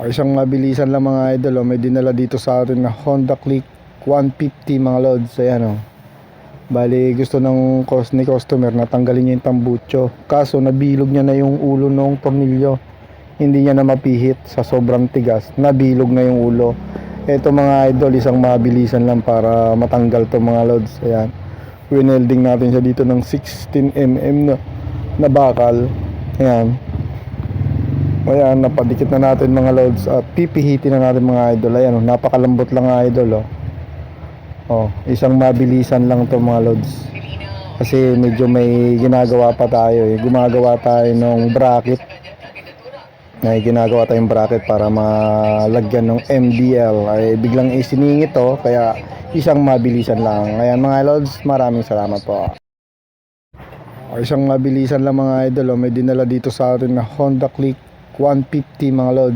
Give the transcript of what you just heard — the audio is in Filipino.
O, isang mabilisan lang mga idol. Oh. May dinala dito sa atin na Honda Click 150 mga lods. Ayan o. Bali gusto ng cost ni customer na tanggalin niya yung tambucho. Kaso nabilog niya na yung ulo ng tornilyo. Hindi niya na mapihit sa sobrang tigas. Nabilog na yung ulo. Ito mga idol, isang mabilisan lang para matanggal to mga lods. Ayan. Winelding natin siya dito ng 16mm na, na bakal. Ayan. Ayan, napadikit na natin mga loads at pipihitin na natin mga idol. Ayan, oh, napakalambot lang mga idol. Oh. oh, isang mabilisan lang to mga loads. Kasi medyo may ginagawa pa tayo eh. Gumagawa tayo ng bracket. May ginagawa tayong bracket para malagyan ng MDL. Ay biglang isiningit to, kaya isang mabilisan lang. Ayan mga loads, maraming salamat po. Isang mabilisan lang mga idol. Oh. May dinala dito sa atin na Honda Click 150 mga loads.